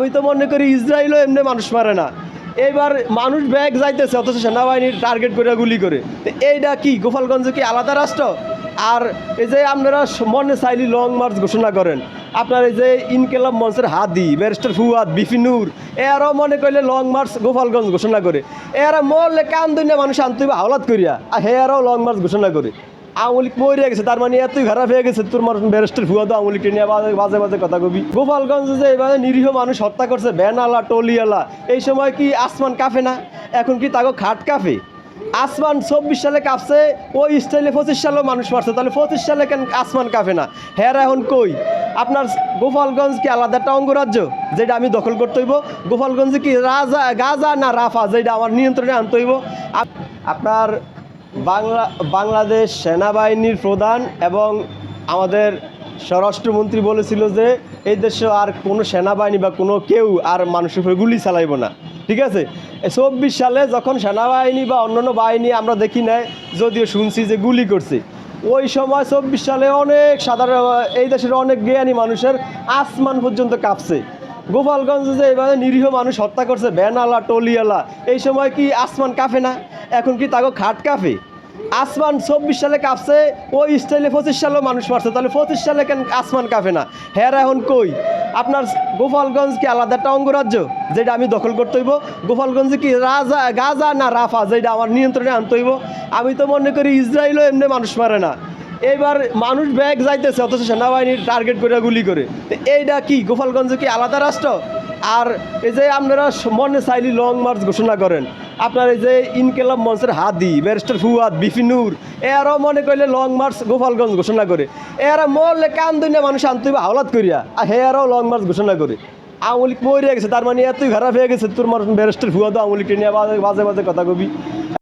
আমি তো মনে করি ইসরায়েলও এমনি মানুষ মারে না। এইবার মানুষ ব্যাগ যাইতেছে, অথচ সেনাবাহিনীর টার্গেট করে গুলি করে। তো এইটা কি? গোপালগঞ্জ কি আলাদা রাষ্ট্র? আর এই যে আপনারা মনে চাইলি লং মার্চ ঘোষণা করেন। আপনার এই যে ইনকেলাব মঞ্চের হাদি, ব্যারিস্টার ফুয়াদ বিফিনুর এরাও মনে করলে লং মার্চ গোপালগঞ্জ ঘোষণা করে। এরা মরলে কান দুনিয়া মানুষ আনতে হাওলাত করিয়া। আর হেয়ারাও লং মার্চ ঘোষণা করে। আমলিক মরে গেছে, তার মানে এতই খারাপ হয়ে গেছে, তোর মানুষ ব্যারিস্টার ভুয়া তো আমলিক নিয়ে বাজে বাজে কথা কবি। গোপালগঞ্জে যে এভাবে নিরীহ মানুষ হত্যা করছে, ব্যানালা, টলিয়ালা, এই সময় কি আসমান কাফে না? এখন কি তাকে খাট কাফে? আসমান চব্বিশ সালে কাঁপছে, ওই স্টাইলে পঁচিশ সালেও মানুষ মারছে, তাহলে পঁচিশ সালে কেন আসমান কাঁপে না? হ্যাঁ এখন কই? আপনার গোপালগঞ্জ কি আলাদা একটা অঙ্গরাজ্য, যেটা আমি দখল করতে হইব? গোপালগঞ্জে কি রাজা গাজা না রাফা, যেটা আমার নিয়ন্ত্রণে আনতে হইব? আপ- আপনার বাংলা, বাংলাদেশ সেনাবাহিনীর প্রধান এবং আমাদের স্বরাষ্ট্রমন্ত্রী বলেছিল যে, এই দেশে আর কোনো সেনাবাহিনী বা কোনো কেউ আর মানুষের উপরে গুলি চালাইব না। ঠিক আছে? চব্বিশ সালে যখন সেনাবাহিনী বা অন্যান্য বাহিনী আমরা দেখি নাই, যদিও শুনছি যে গুলি করছে, ওই সময় চব্বিশ সালে অনেক সাধারণ, এই দেশের অনেক জ্ঞানী মানুষের আসমান পর্যন্ত কাঁপছে। গোপালগঞ্জে যে এভাবে নিরীহ মানুষ হত্যা করছে, ব্যানালা, টলিয়ালা, এই সময় কি আসমান কাফে না? এখন কি তাকে খাট কাফে আসমান চব্বিশ সালে কাঁপছে, ওই স্টাইলে পঁচিশ সালেও মানুষ মারছে, তাহলে পঁচিশ সালে কেন আসমান কাফে না? হ্যাঁ এখন কই? আপনার গোপালগঞ্জ কি আলাদা একটা অঙ্গরাজ্য, যেটা আমি দখল করতে হইব? গোপালগঞ্জে কি রাজা, গাজা না রাফা, যেটা আমার নিয়ন্ত্রণে আনতে হইব? আমি তো মনে করি ইসরায়েলও এমনি মানুষ মারে না। এইবার মানুষ ব্যাগ যাইতেছে, অথচ সেনাবাহিনীর টার্গেট করে গুলি করে। এইটা কি? গোপালগঞ্জ কি আলাদা রাষ্ট্র? আর এই যে আপনারা মনে চাইলি লং মার্চ ঘোষণা করেন, আপনার এই যে ইনকেলাব মঞ্চের হাদি ব্যারিস্টার ফুয়াদ বিফিনুর এরাও মনে করলে লং মার্চ গোপালগঞ্জ ঘোষণা করে। এরা মরলে কান দুনিয়া মানুষ আনতে হাওলাত করিয়া, আর হেয়ারাও লং মার্চ ঘোষণা করে। আমলিক মরে গেছে, তার মানে এতই খারাপ হয়ে গেছে, তোর মানুষ ব্যারিস্টার ফুয়া তো আমলিক নিয়ে বাজে বাজে কথা কবি।